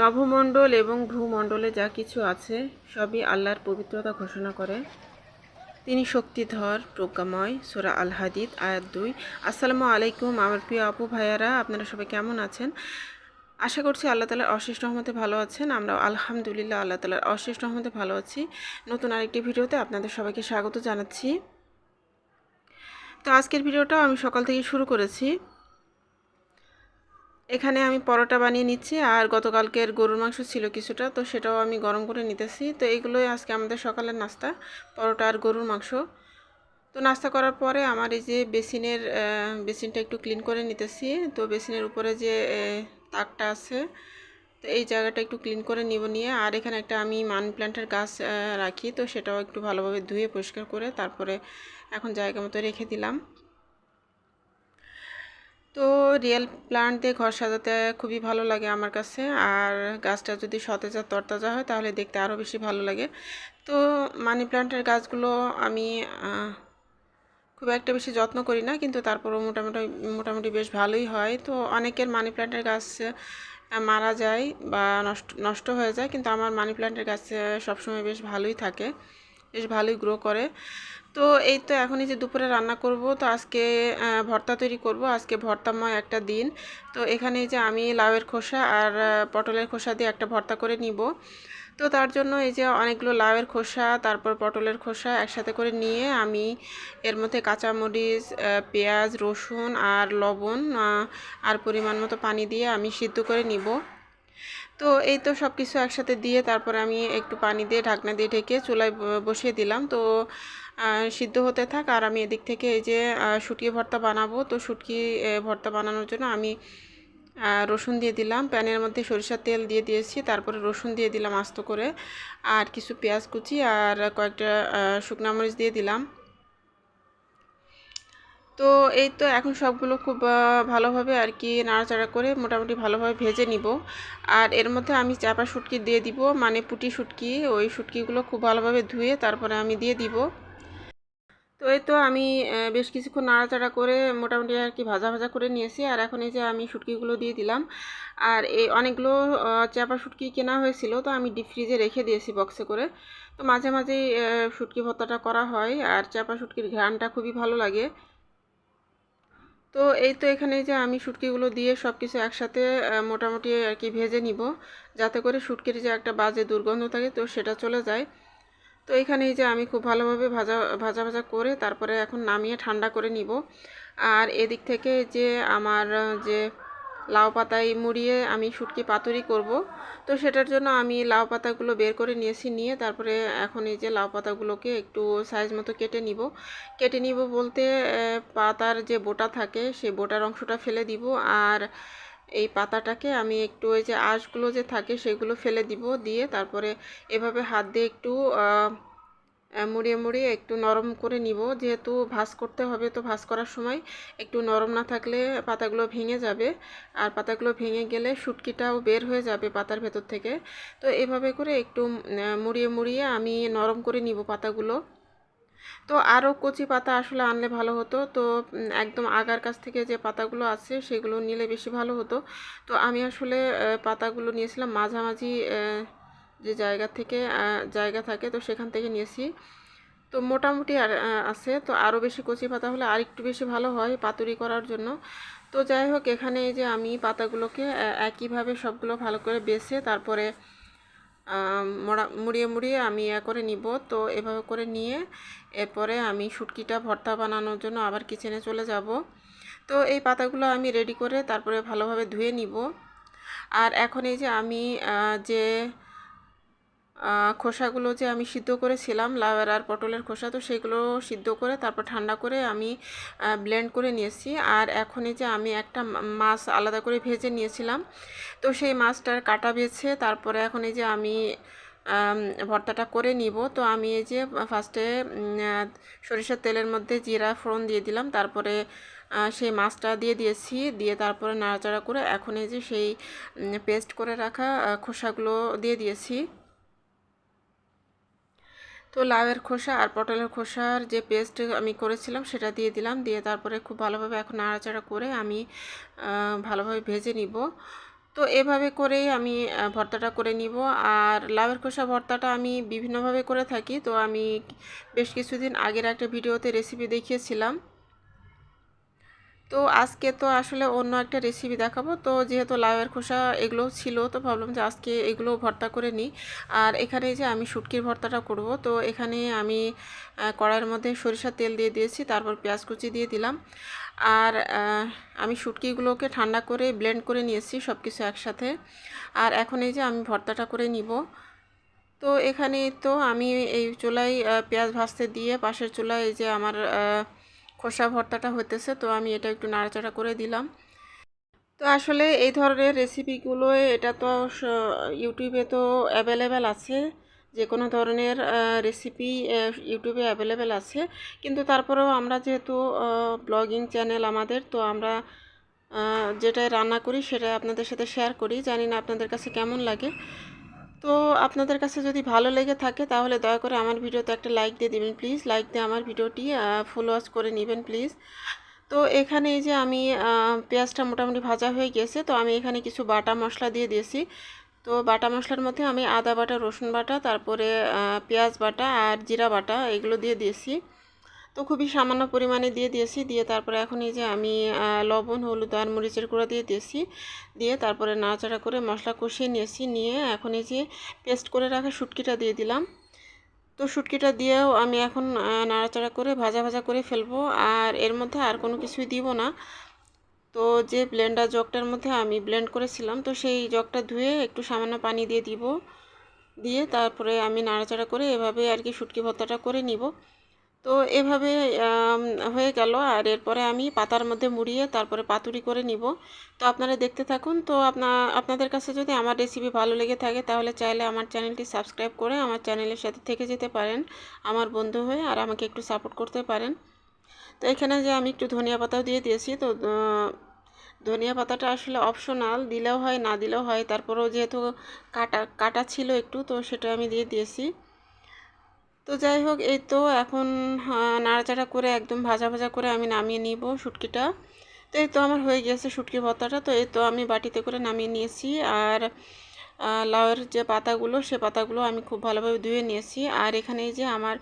নভমণ্ডল এবং ভূমণ্ডলে যা কিছু আছে, সবই আল্লাহর পবিত্রতা ঘোষণা করে। তিনি শক্তিধর, প্রজ্ঞাময়, সোরা আল হাদিদ আয়াত দুই। আসসালামু আলাইকুম আমার প্রিয় আপু ভাইয়ারা, আপনারা সবাই কেমন আছেন? আশা করছি আল্লাহ তালার অশেষ রহমতে ভালো আছেন। আমরা আলহামদুলিল্লাহ আল্লাহ তালার অশেষ রহমতে ভালো আছি। নতুন আরেকটি ভিডিওতে আপনাদের সবাইকে স্বাগত জানাচ্ছি। তো আজকের ভিডিওটাও আমি সকাল থেকে শুরু করেছি। এখানে আমি পরোটা বানিয়ে নিচ্ছি, আর গতকালকের গরুর মাংস ছিল কিছুটা, তো সেটাও আমি গরম করে নিতেছি। তো এইগুলোই আজকে আমাদের সকালের নাস্তা, পরোটা আর গরুর মাংস। তো নাস্তা করার পরে আমার এই যে বেসিনের বেসিনটা একটু ক্লিন করে নিতেছি। তো বেসিনের উপরে যে তাকটা আছে, তো এই জায়গাটা একটু ক্লিন করে নিব নিয়ে, আর এখানে একটা আমি মানি প্ল্যান্টের গাছ রাখি, তো সেটাও একটু ভালোভাবে ধুয়ে পরিষ্কার করে তারপরে এখন জায়গা মতো রেখে দিলাম। তো রিয়েল প্লান্ট দিয়ে ঘর সাজাতে খুবই ভালো লাগে আমার কাছে। আর গাছটা যদি সতেজ তরতাজা হয়, তাহলে দেখতে আরও বেশি ভালো লাগে। তো মানি প্লান্টের গাছগুলো আমি খুব একটা বেশি যত্ন করি না, কিন্তু তারপরও মোটামুটি মোটামুটি বেশ ভালোই হয়। তো অনেকের মানি প্লান্টের গাছ মারা যায় বা নষ্ট নষ্ট হয়ে যায়, কিন্তু আমার মানি প্ল্যান্টের গাছ সবসময় বেশ ভালোই থাকে, বেশ ভালোই গ্রো করে। তো এই তো এখনই যে দুপুরে রান্না করব, তো আজকে ভর্তা তৈরি করব। আজকে ভর্তাময় একটা দিন। তো এখানে যে আমি লাউয়ের খোসা আর পটলের খোসা দিয়ে একটা ভর্তা করে নিব। তো তার জন্য এই যে অনেকগুলো লাউয়ের খোসা, তারপর পটলের খোসা একসাথে করে নিয়ে আমি এর মধ্যে কাঁচামরিচ পেঁয়াজ, রসুন আর লবণ আর পরিমাণ মতো পানি দিয়ে আমি সিদ্ধ করে নিব। তো এই তো সব কিছু একসাথে দিয়ে তারপর আমি একটু পানি দিয়ে ঢাকনা দিয়ে ঢেকে চুলায় বসিয়ে দিলাম। তো সিদ্ধ হতে থাক আর আমি এদিক থেকে এই যে শুটকি ভর্তা বানাবো। তো শুটকি ভর্তা বানানোর জন্য আমি রসুন দিয়ে দিলাম। প্যানের মধ্যে সরিষার তেল দিয়ে দিয়েছি। তারপরে রসুন দিয়ে দিলাম আস্ত করে। আর কিছু পেঁয়াজ কুচি আর কয়েকটা শুকনা মরিচ দিয়ে দিলাম। তো এই তো এখন সবগুলো খুব ভালোভাবে আর কি নাড়াচাড়া করে মোটামুটি ভালোভাবে ভেজে নিব। আর এর মধ্যে আমি চাপা শুটকি দিয়ে দিব। মানে পুটি শুটকি, ওই শুটকিগুলো খুব ভালোভাবে ধুয়ে তারপরে আমি দিয়ে দিব। তো এই তো আমি বেশ কিছুক্ষণ নাড়াচাড়া করে মোটামুটি আর কি ভাজা ভাজা করে নিয়েছি। আর এখন এই যে আমি শুটকিগুলো দিয়ে দিলাম। আর এই অনেকগুলো চাপা শুটকি কেনা হয়েছিল, তো আমি ডিপ ফ্রিজে রেখে দিয়েছি বক্সে করে। তো মাঝে মাঝেই শুটকি ভর্তাটা করা হয়। আর চাপা শুটকির ঘ্রানটা খুবই ভালো লাগে। তো এই তো এখানে যে আমি শুটকিগুলো দিয়ে সব কিছু একসাথে মোটামুটি আর কি ভেজে নিব। যাতে করে শুটকির যে একটা বাজে দুর্গন্ধ থাকে, তো সেটা চলে যায়। তো এখানে যে আমি খুব ভালোভাবে ভাজা ভাজা ভাজা করে তারপরে এখন নামিয়ে ঠান্ডা করে নিব। আর এদিক থেকে যে আমার, যে লাউ পাতায় মুড়িয়ে আমি শুটকি পাতুরি করব, তো সেটার জন্য আমি লাউ পাতাগুলো বের করে নিয়েছি, নিয়ে তারপরে এখন এই যে লাউ পাতাগুলোকে একটু সাইজ মতো কেটে নিব। কেটে নিব বলতে পাতার যে বোটা থাকে সেই বোটার অংশটা ফেলে দিব। আর এই পাতাটাকে আমি একটু ওই যে আঁশগুলো যে থাকে সেগুলো ফেলে দিব, দিয়ে তারপরে এভাবে হাত দিয়ে একটু মুড়িয়ে মুড়িয়ে একটু নরম করে নিব। যেহেতু ভাজ করতে হবে তো ভাজ করার সময় একটু নরম না থাকলে পাতাগুলো ভেঙে যাবে। আর পাতাগুলো ভেঙে গেলে শুটকিটাও বের হয়ে যাবে পাতার ভেতর থেকে। তো এভাবে করে একটু মুড়িয়ে মুড়িয়ে আমি নরম করে নিব পাতাগুলো। তো আরও কচি পাতা আসলে আনলে ভালো হতো। তো একদম আগার কাছ থেকে যে পাতাগুলো আছে সেগুলো নিলে বেশি ভালো হতো। তো আমি আসলে পাতাগুলো নিয়েছিলাম মাঝামাঝি যে জায়গা থেকে জায়গা থাকে তো সেখান থেকে নিয়েছি। তো মোটামুটি আর আছে। তো আরও বেশি কচি পাতা হলে আর একটু বেশি ভালো হয় পাতুরি করার জন্য। তো যাই হোক, এখানে যে আমি পাতাগুলোকে একইভাবে সবগুলো ভালো করে বেছে তারপরে মোড়া, মুড়িয়ে মুড়িয়ে আমি ইয়া করে নিব। তো এভাবে করে নিয়ে এরপরে আমি শুটকিটা ভর্তা বানানোর জন্য আবার কিচেনে চলে যাব। তো এই পাতাগুলো আমি রেডি করে তারপরে ভালোভাবে ধুয়ে নিব। আর এখন এই যে আমি যে খোসাগুলো যে আমি সিদ্ধ করেছিলাম, লাউয়ের আর পটলের খোসা, তো সেগুলো সিদ্ধ করে তারপর ঠান্ডা করে আমি ব্লেন্ড করে নিয়েছি। আর এখন এই যে আমি একটা মাছ আলাদা করে ভেজে নিয়েছিলাম, তো সেই মাছটার কাটা বেছে তারপরে এখন এই যে আমি ভর্তাটা করে নিব। তো আমি এই যে ফার্স্টে সরিষার তেলের মধ্যে জিরা ফোড়ন দিয়ে দিলাম, তারপরে সেই মাছটা দিয়ে দিয়েছি, দিয়ে তারপরে নাড়াচাড়া করে এখন এই যে সেই পেস্ট করে রাখা খোসাগুলো দিয়ে দিয়েছি। তো লাউয়ের খোসা আর পটলের খোসার যে পেস্ট আমি করেছিলাম, সেটা দিয়ে দিলাম। দিয়ে তারপরে খুব ভালোভাবে এখন নাড়াচাড়া করে আমি ভালোভাবে ভেজে নিব। তো এভাবে করেই আমি ভর্তাটা করে নিব। আর লাউয়ের খোসা ভর্তাটা আমি বিভিন্নভাবে করে থাকি। তো আমি বেশ কিছুদিন আগের একটা ভিডিওতে রেসিপি দেখিয়েছিলাম। তো আজকে তো আসলে অন্য একটা রেসিপি দেখাবো। তো যেহেতু লাউয়ের খোসা এগুলো ছিল তো ভাবলাম যে আজকে এগুলো ভর্তা করে নিই। আর এখানে যে আমি শুটকির ভর্তাটা করব তো এখানে আমি কড়াইয়ের মধ্যে সরিষার তেল দিয়ে দিয়েছি তারপর পেঁয়াজ কুচি দিয়ে দিলাম। আর আমি শুটকিগুলোকে ঠান্ডা করে ব্লেন্ড করে নিয়েছি সব কিছু একসাথে। আর এখন এই যে আমি ভর্তাটা করে নিব। তো এখানে তো আমি এই আহ, পেঁয়াজ ভাজতে দিয়ে পাশের চুলায় যে আমার খোসা ভর্তাটা হতেছে তো আমি এটা একটু নাড়াচাড়া করে দিলাম। তো আসলে এই ধরনের রেসিপিগুলো এটা তো ইউটিউবে তো অ্যাভেলেবেল আছে যে কোনো ধরনের রেসিপি ইউটিউবে অ্যাভেলেবেল আছে। কিন্তু তারপরেও আমরা যেহেতু ব্লগিং চ্যানেল আমাদের, তো আমরা যেটাই রান্না করি সেটা আপনাদের সাথে শেয়ার করি। জানি না আপনাদের কাছে কেমন লাগে। তো আপনাদের কাছে যদি ভালো লেগে থাকে তাহলে দয়া করে আমার ভিডিওতে একটা লাইক দিয়ে দিবেন, প্লিজ। লাইক দিয়ে আমার ভিডিওটি ফুল ওয়াচ করে নেবেন, প্লিজ। তো এখানে এই যে আমি পেঁয়াজটা মোটামুটি ভাজা হয়ে গেছে, তো আমি এখানে কিছু বাটা মশলা দিয়ে দিয়েছি। তো বাটা মশলার মধ্যে আমি আদা বাটা, রসুন বাটা, তারপরে পেঁয়াজ বাটা আর জিরা বাটা এগুলো দিয়ে দিয়েছি। তো খুবই সামান্য পরিমাণে দিয়ে দিয়েছি। দিয়ে তারপরে এখন এই যে আমি লবণ, হলুদ আর মরিচের গুঁড়া দিয়ে দিয়েছি। দিয়ে তারপরে নাড়াচাড়া করে মশলা কষিয়ে নিয়েছি। নিয়ে এখন এই যে পেস্ট করে রাখা শুটকিটা দিয়ে দিলাম। তো শুটকিটা দিয়েও আমি এখন নাড়াচাড়া করে ভাজা ভাজা করে ফেলব। আর এর মধ্যে আর কোনো কিছুই দিব না। তো যে ব্লেন্ডার জগটার মধ্যে আমি ব্লেন্ড করেছিলাম, তো সেই জগটা ধুয়ে একটু সামান্য পানি দিয়ে দিব। দিয়ে তারপরে আমি নাড়াচাড়া করে এভাবে আর কি শুটকি ভর্তাটা করে নিব। তো এভাবে হয়ে গেল। আর এরপরে আমি পাতার মধ্যে মুড়িয়ে তারপরে পাতুরি করে নিব। তো আপনারা দেখতে থাকুন। তো আপনা, আপনাদের কাছে যদি আমার রেসিপি ভালো লেগে থাকে, তাহলে চাইলে আমার চ্যানেলটি সাবস্ক্রাইব করে আমার চ্যানেলের সাথে থেকে যেতে পারেন আমার বন্ধু হয়ে, আর আমাকে একটু সাপোর্ট করতে পারেন। তো এখানে যে আমি একটু ধনিয়া পাতাও দিয়ে দিয়েছি। তো ধনিয়া পাতাটা আসলে অপশনাল দিলেও হয়, না দিলেও হয়। তারপরেও যেহেতু কাটা কাটা ছিল একটু, তো সেটা আমি দিয়ে দিয়েছি। তো যাই হোক, এই তো এখন নাড়াচাড়া করে একদম ভাজা ভাজা করে আমি নামিয়ে নিব শুটকিটা। তো এই তো আমার হয়ে গেছে শুটকি ভর্তাটা। তো এই তো আমি বাটিতে করে নামিয়ে নিয়েছি আর লাউয়ের যে পাতাগুলো, সে পাতাগুলো আমি খুব ভালোভাবে ধুয়ে নিয়েছি। আর এখানে যে আমার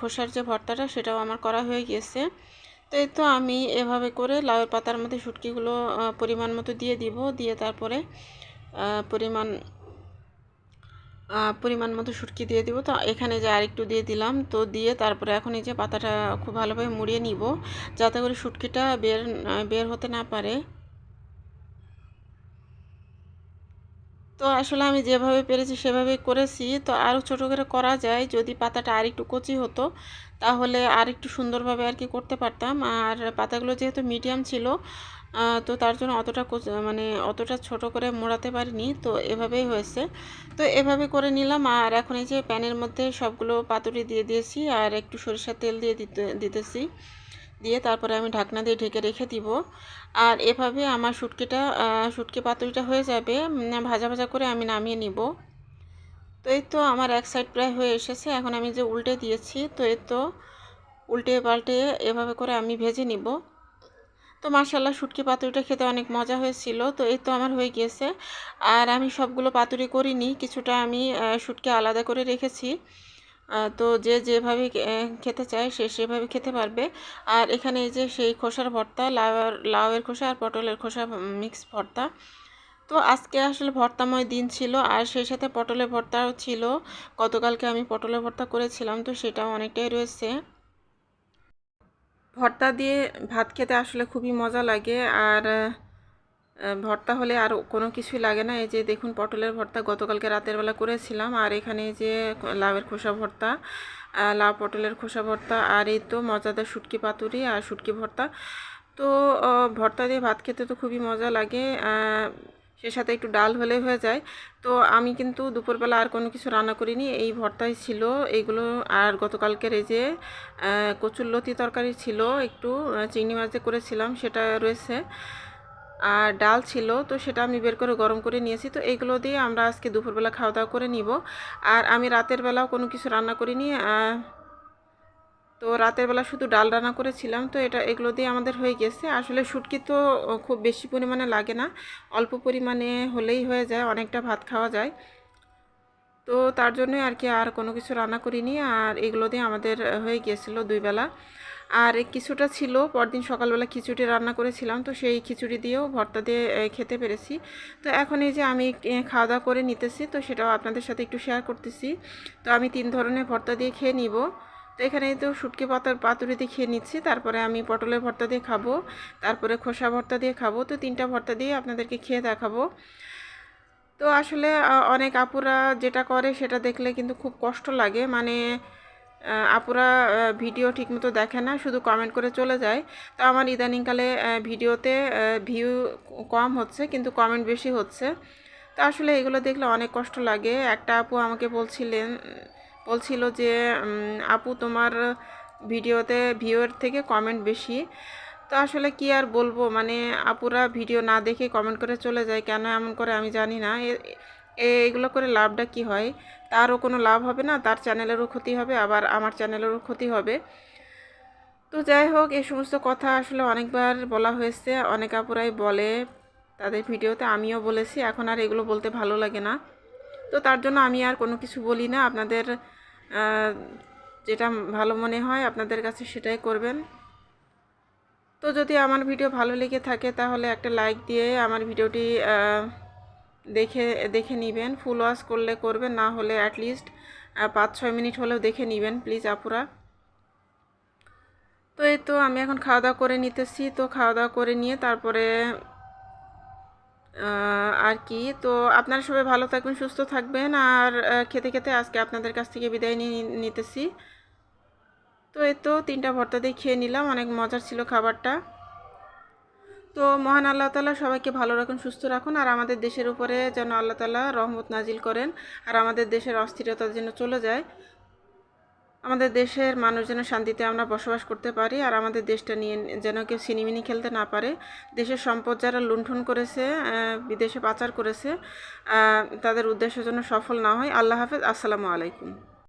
খোসার যে ভর্তাটা, সেটাও আমার করা হয়ে গেছে। তো এই তো আমি এভাবে করে লাউয়ের পাতার মধ্যে শুটকিগুলো পরিমাণ মতো দিয়ে দিব। দিয়ে তারপরে পরিমাণ পরিমাণ মতো শুটকি দিয়ে দিব। তো এখানে যে আরেকটু দিয়ে দিলাম, তো দিয়ে তারপরে এখন এই যে পাতাটা খুব ভালোভাবে মুড়িয়ে নিব, যাতে করে শুটকিটা বের বের হতে না পারে। তো আসলে আমি যেভাবে পেরেছি সেভাবে করেছি। তো আরও ছোটো করে করা যায়, যদি পাতাটা আর একটু কচি হতো, তাহলে আর একটু সুন্দরভাবে আর কি করতে পারতাম। আর পাতাগুলো যেহেতু মিডিয়াম ছিল তো তার জন্য অতটা মানে অতটা ছোট করে মোড়াতে পারিনি, তো এভাবেই হয়েছে। তো এভাবে করে নিলাম, আর এখন এই যে প্যানের মধ্যে সবগুলো পাতুরি দিয়ে দিয়েছি, আর একটু সরিষার তেল দিয়ে দিতে দিতেছি। দিয়ে তারপরে আমি ঢাকনা দিয়ে ঢেকে রেখে দিব। আর এভাবে আমার শুটকিটা শুটকি পাতুরিটা হয়ে যাবে ভাজা ভাজা করে আমি নামিয়ে নিব। তো এই তো আমার এক সাইড প্রায় হয়ে এসেছে, এখন আমি যে উল্টে দিয়েছি, তো এই তো উল্টে পাল্টে এভাবে করে আমি ভেজে নিব। তো মার্শাল্লাহ শুটকি পাতুরিটা খেতে অনেক মজা হয়েছিল। তো এই তো আমার হয়ে গিয়েছে। আর আমি সবগুলো পাতুরি করিনি, কিছুটা আমি শুটকি আলাদা করে রেখেছি। তো যে যেভাবে খেতে চায় সে সেভাবে খেতে পারবে। আর এখানে এই যে সেই খোসার ভর্তা লাউয়ের লাউয়ের খোসা আর পটলের খোসা মিক্স ভর্তা। তো আজকে আসলে ভর্তাময় দিন ছিল, আর সেই সাথে পটলের ভর্তাও ছিল। গতকালকে আমি পটলের ভর্তা করেছিলাম, তো সেটাও অনেকটাই রয়েছে। ভর্তা দিয়ে ভাত খেতে আসলে খুবই মজা লাগে। আর ভর্তা হলে আর কোনো কিছুই লাগে না। এই যে দেখুন, পটলের ভর্তা গতকালকে রাতের বেলা করেছিলাম। আর এখানে যে লাউয়ের খোসা ভর্তা লাউ পটলের খোসা ভর্তা, আর এই তো মজাদার শুটকি পাতুরি আর শুটকি ভর্তা। তো ভর্তা দিয়ে ভাত খেতে তো খুবই মজা লাগে। সে সাথে একটু ডাল হলে হয়ে যায়। তো আমি কিন্তু দুপুরবেলা আর কোনো কিছু রান্না করিনি, এই ভর্তাই ছিল। এইগুলো আর গতকালকের এই যে কচুরলতি তরকারি ছিল, একটু চিংড়ি মাছ দিয়ে করেছিলাম, সেটা রয়েছে। আর ডাল ছিল, তো সেটা আমি বের করে গরম করে নিয়েছি। তো এইগুলো দিয়ে আমরা আজকে দুপুরবেলা খাওয়া দাওয়া করে নিব। আর আমি রাতের বেলাও কোনো কিছু রান্না করিনি তো রাতের বেলা শুধু ডাল রান্না করেছিলাম, তো এটা এগুলো দিয়ে আমাদের হয়ে গেছে। আসলে শুটকি তো খুব বেশি পরিমাণে লাগে না, অল্প পরিমাণে হলেই হয়ে যায়, অনেকটা ভাত খাওয়া যায়। তো তার জন্যই আর কি আর কোনো কিছু রান্না করিনি, আর এগুলো দিয়ে আমাদের হয়ে গিয়েছিল দুই বেলা আর কিছুটা ছিল, পরদিন সকালবেলা খিচুড়ি রান্না করেছিলাম, তো সেই খিচুড়ি দিয়েও ভর্তা দিয়ে খেতে পেরেছি। তো এখন এই যে আমি খাওয়া দাওয়া করে নিতেছি, তো সেটাও আপনাদের সাথে একটু শেয়ার করতেছি। তো আমি তিন ধরনের ভর্তা দিয়ে খেয়ে নিব। তো এখানে তো শুটকি পাতার পাতুরি দিয়ে খেয়ে নিচ্ছি। তারপরে আমি পটলের ভর্তা দিয়ে খাব, তারপরে খোসা ভর্তা দিয়ে খাব, তো তিনটা ভর্তা দিয়ে আপনাদেরকে খেয়ে দেখাবো। তো আসলে অনেক আপুরা যেটা করে সেটা দেখলে কিন্তু খুব কষ্ট লাগে। মানে আপুরা ভিডিও ঠিকমতো দেখে না, শুধু কমেন্ট করে চলে যায়। তো আমার ইদানিংকালে ভিডিওতে ভিউ কম হচ্ছে, কিন্তু কমেন্ট বেশি হচ্ছে। তো আসলে এগুলো দেখলে অনেক কষ্ট লাগে। একটা আপু আমাকে বলছিলেন বলছিল যে আপু তোমার ভিডিওতে ভিউয়ের থেকে কমেন্ট বেশি। তো আসলে কি আর বলব মানে আপুরা ভিডিও না দেখে কমেন্ট করে চলে যায়, কেন এমন করে আমি জানি না। এগুলো করে লাভটা কি হয়? তারও কোনো লাভ হবে না, তার চ্যানেলেরও ক্ষতি হবে, আবার আমার চ্যানেলেরও ক্ষতি হবে। তো যাই হোক, এই সমস্ত কথা আসলে অনেকবার বলা হয়েছে, অনেক আপুরাই বলে তাদের ভিডিওতে, আমিও বলেছি, এখন আর এগুলো বলতে ভালো লাগে না। তো তার জন্য আমি আর কোনো কিছু বলি না। আপনাদের যেটা ভালো মনে হয় আপনাদের কাছে সেটাই করবেন। তো যদি আমার ভিডিও ভালো লেগে থাকে তাহলে একটা লাইক দিয়ে আমার ভিডিওটি দেখে দেখে নেবেন। ফুল ওয়াশ করলে করবেন, না হলে অ্যাটলিস্ট পাঁচ ছয় মিনিট হলেও দেখে নেবেন প্লিজ আপুরা। তো এই তো আমি এখন খাওয়া দাওয়া করে নিতেছি। তো খাওয়া দাওয়া করে নিয়ে তারপরে আর কি। তো আপনারা সবাই ভালো থাকবেন, সুস্থ থাকবেন। আর খেতে খেতে আজকে আপনাদের কাছ থেকে বিদায় নিয়ে নিতেছি। তো এই তো তিনটা ভর্তা দিয়ে খেয়ে নিলাম, অনেক মজার ছিল খাবারটা। তো মহান আল্লাহ তালা সবাইকে ভালো রাখুন, সুস্থ রাখুন। আর আমাদের দেশের উপরে যেন আল্লাহ তালা রহমত নাজিল করেন, আর আমাদের দেশের অস্থিরতা যেন চলে যায়। আমাদের দেশের মানুষ যেন শান্তিতে আমরা বসবাস করতে পারি, আর আমাদের দেশটা নিয়ে যেন কেউ সিনিমিনি খেলতে না পারে। দেশের সম্পদ যারা লুণ্ঠন করেছে বিদেশে পাচার করেছে তাদের উদ্দেশ্য যেন সফল না হয়। আল্লাহ হাফেজ। আসসালামু আলাইকুম।